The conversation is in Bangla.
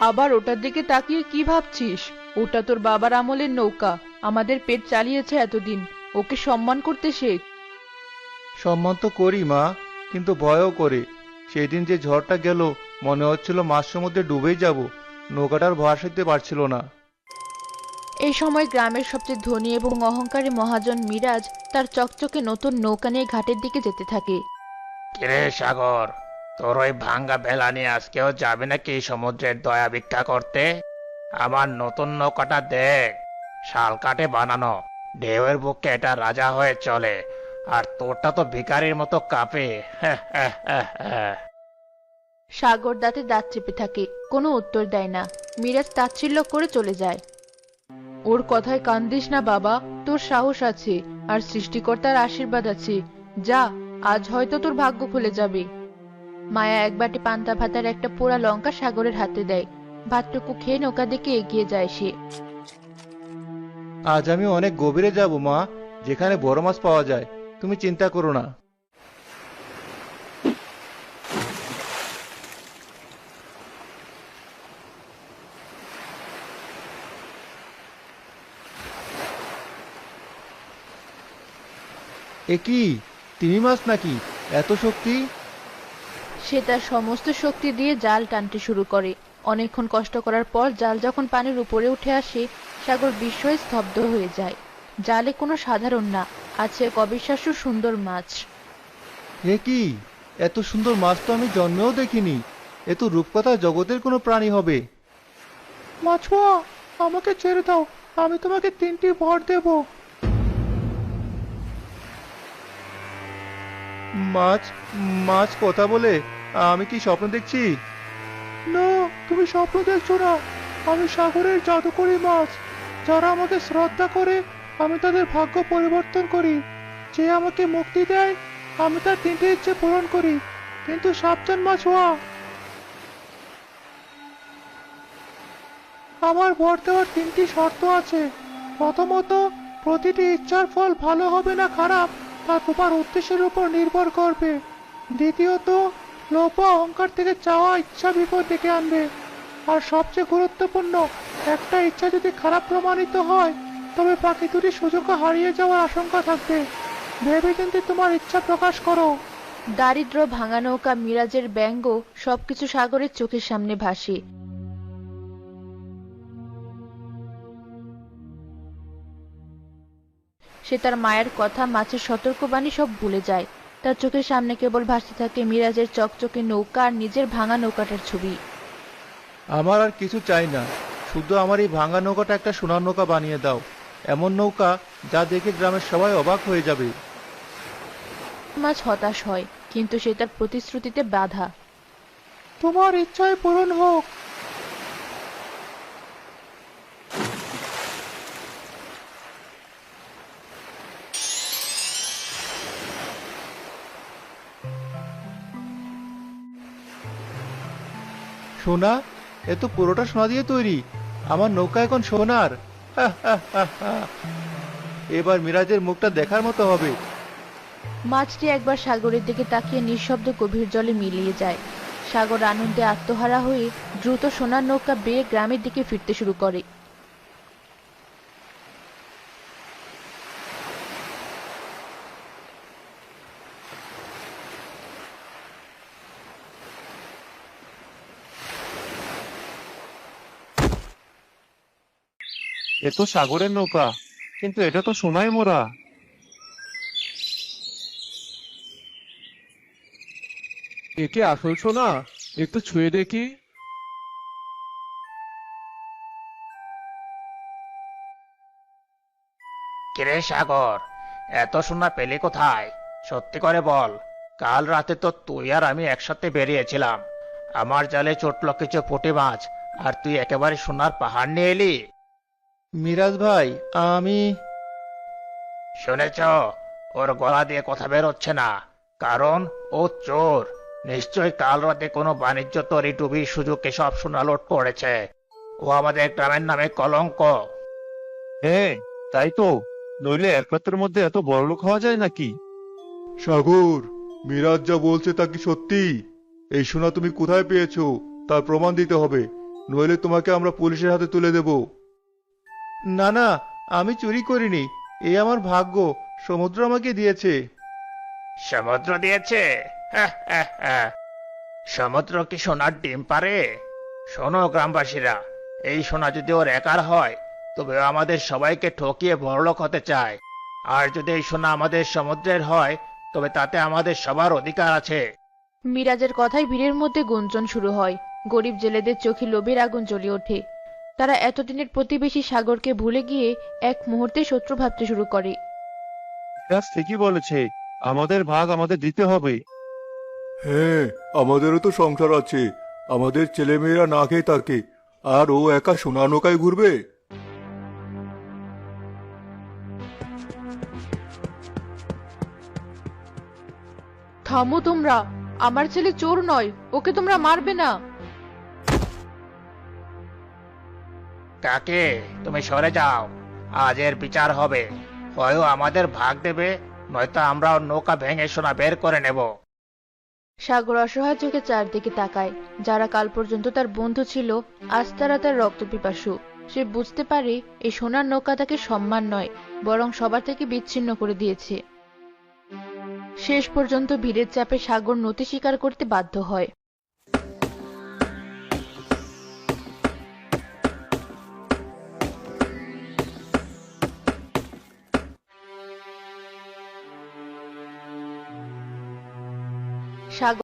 আবার ওটার দিকে তাকিয়ে কি ভাবছিস? ওটা তোর বাবার আমলের নৌকা। আমাদের পেট চালিয়েছে এতদিন। ওকে সম্মান করতে শেখ। সম্মান তো করি মা কিন্তু ভয়ও করে। সেই দিন যে ঝড়টা গেল মনে হচ্ছিল মাছ সমুদ্রে ডুবেই যাব। নৌকাটার ভয় সইতে পারছিল না। এই সময় গ্রামের সবচেয়ে ধনী এবং অহংকারী মহাজন মিরাজ তার চকচকে নতুন নৌকা নিয়ে ঘাটের দিকে যেতে থাকে। কিরে সাগর তোর ওই ভাঙ্গা বেলা নিয়ে আজকেও যাবে নাকি সমুদ্রের দয়া ভিক্ষা করতে? আমার নতুন নৌকাটা দেখ। শাল কাঠে বানানো। ঢেউয়ের বুকে এটা রাজা হয়ে চলে। আর তোরটা তো ভিখারির মতো কাঁপে। হ্যাঁ, হ্যাঁ, হ্যাঁ। সাগর দাঁতে দাঁত চেপে থাকে। কোনো উত্তর দেয় না। মিরাজ তাচ্ছিল্য করে চলে যায়। ওর কথায় কান্দিস না বাবা। তোর সাহস আছে। আর সৃষ্টিকর্তার আশীর্বাদ আছে। যা আজ হয়তো তোর ভাগ্য খুলে যাবে। মায়া এক বাটি পান্তা ভাতার একটা পোড়া লঙ্কা সাগরের হাতে দেয়। ভাতটুকু খেয়ে নৌকা দিকে এগিয়ে যায় সে। আজ আমি অনেক গভীরে যাব, মা। যেখানে বড় মাছ পাওয়া যায়। তুমি চিন্তা করো না। এ কি? তিমি মাছ নাকি? এত শক্তি? সে তার সমস্ত শক্তি দিয়ে জাল টানতে শুরু করে। অনেকক্ষণ কষ্ট করার পর জাল যখন পানির উপরে উঠে আসে সাগর বিস্ময়ে স্তব্ধ হয়ে যায়। জালে কোনো সাধারণ না আছে এক অবিশ্বাস্য সুন্দর মাছ। এ কি? এত সুন্দর মাছ তো আমি জন্মেও দেখিনি। এ তো রূপকথা জগতের কোনো প্রাণী হবে। মাছুয়া আমাকে ছেড়ে দাও। আমি তোমাকে তিনটি ভর দেব। মাছ মাছ কথা বলে আমি কি স্বপ্ন দেখছি? না, তুমি স্বপ্ন দেখছ না। আমি সাগরের জাদুকরি মাছ। যারা আমাকে শ্রদ্ধা করে, আমি তাদের ভাগ্য পরিবর্তন করি। যে আমাকে মুক্তি দেয়, আমি তার তিনটে ইচ্ছে পূরণ করি। কিন্তু সাবধান মাছ হওয়া। আমার ভর দেওয়ার তিনটি শর্ত আছে। প্রথমত, প্রতিটি ইচ্ছার ফল ভালো হবে না খারাপ, তা তোমার উদ্দেশ্যের উপর নির্ভর করবে। দ্বিতীয়ত ও অহংকার থেকে চাওয়া ইচ্ছা বিপদ ডেকে আনবে। আর সবচেয়ে গুরুত্বপূর্ণ, একটা ইচ্ছা যদি খারাপ প্রমাণিত হয়, তবে বাকি দুটি সুযোগও হারিয়ে যাওয়ার আশঙ্কা থাকবে। ভেবে চিন্তে তোমার ইচ্ছা প্রকাশ করো। দারিদ্র ভাঙা নৌকা, মিরাজের ব্যঙ্গ, সবকিছু সাগরের চোখের সামনে ভাসে। সে তার মায়ের কথা, মাছের সতর্কবাণী সব ভুলে যায়। তার চোখের সামনে কেবল ভাসতে থাকে মিরাজের চকচকে নৌকা আর নিজের ভাঙা নৌকাটার ছবি। আমার আর কিছু চাই না। শুধু আমার এই ভাঙা নৌকাটা একটা সোনার নৌকা বানিয়ে দাও। এমন নৌকা যা দেখে গ্রামের সবাই অবাক হয়ে যাবে। মাছ হতাশ হয় কিন্তু সে তার প্রতিশ্রুতিতে বাধা। তোমার ইচ্ছায় পূরণ হোক। সোনা? এ তো পুরোটা সোনা দিয়ে তৈরি। আমার নৌকা এখন সোনার। এবার মিরাজের মুখটা দেখার মতো হবে। মাছটি একবার সাগরের দিকে তাকিয়ে নিঃশব্দে গভীর জলে মিলিয়ে যায়। সাগর আনন্দে আত্মহারা হয়ে দ্রুত সোনার নৌকা বেয়ে গ্রামের দিকে ফিরতে শুরু করে। এ তো সাগরের নৌকা কিন্তু এটা তো সোনায় মোরা একে আসল সোনা? একটু ছুঁয়ে দেখি। কিরে সাগর এত সোনা পেলে কোথায়? সত্যি করে বল কাল রাতে তো তুই আর আমি একসাথে বেরিয়েছিলাম। আমার জালে চটল কিছু পুঁটি মাছ আর তুই একেবারে সোনার পাহাড় নিয়ে এলি? মিরাজ ভাই আমি শুনেছ ওর গলা দিয়ে কথা বেরোচ্ছে না কারণ ও চোর। নিশ্চয় কাল রাতে কোনো বাণিজ্য তরি টুবির সুযোগে সব সোনা লোট করেছে। ও আমাদের গ্রামের নামে কলঙ্ক। হ্যাঁ তাই তো। নইলে এক রাতের মধ্যে এত বড়লোক হওয়া যায় নাকি? সাগর মিরাজ যা বলছে তা কি সত্যি? এই সোনা তুমি কোথায় পেয়েছ? তার প্রমাণ দিতে হবে। নইলে তোমাকে আমরা পুলিশের হাতে তুলে দেব। না না আমি চুরি করিনি। এ আমার ভাগ্য। সমুদ্র আমাকে দিয়েছে। সমুদ্র দিয়েছে। সমুদ্র কি সোনার ডিম পারে? শোনো গ্রামবাসীরা এই সোনা যদি ওর একার হয় তবে ও আমাদের সবাইকে ঠকিয়ে বড়লোক হতে চায়। আর যদি এই সোনা আমাদের সমুদ্রের হয় তবে তাতে আমাদের সবার অধিকার আছে। মিরাজের কথায় ভিড়ের মধ্যে গুঞ্জন শুরু হয়। গরিব জেলেদের চোখে লোভের আগুন জ্বলে ওঠে। তারা এতদিনের প্রতিবেশী সাগরকে ভুলে গিয়ে এক মুহূর্তে শত্রু ভাবতে শুরু করে। মিরাজ ঠিকই বলেছে আমাদের ভাগ আমাদের দিতে হবে। হ্যাঁ আমাদেরও তো সংসার আছে। আমাদের ছেলেমেয়েরা না খেয়ে থাকে। আর ও একা সোনা নৌকায় ঘুরবে? থামো তোমরা আমার ছেলে চোর নয় ওকে তোমরা মারবে না। কাকে? তুমি সরে যাও। আজ এর বিচার হবে। হয় আমাদের ভাগ দেবে, নয়তো আমরা নৌকা ভেঙে সোনা বের করে নেব। সাগর অসহায় চোখে চারদিকে তাকায়। যারা কাল পর্যন্ত তার বন্ধু ছিল, আজ তারা তার রক্ত পিপাসু। সে বুঝতে পারে, এই সোনার নৌকা তাকে সম্মান নয়, বরং সবার থেকে বিচ্ছিন্ন করে দিয়েছে। শেষ পর্যন্ত ভিড়ের চাপে সাগর নতি স্বীকার করতে বাধ্য হয়। সাগর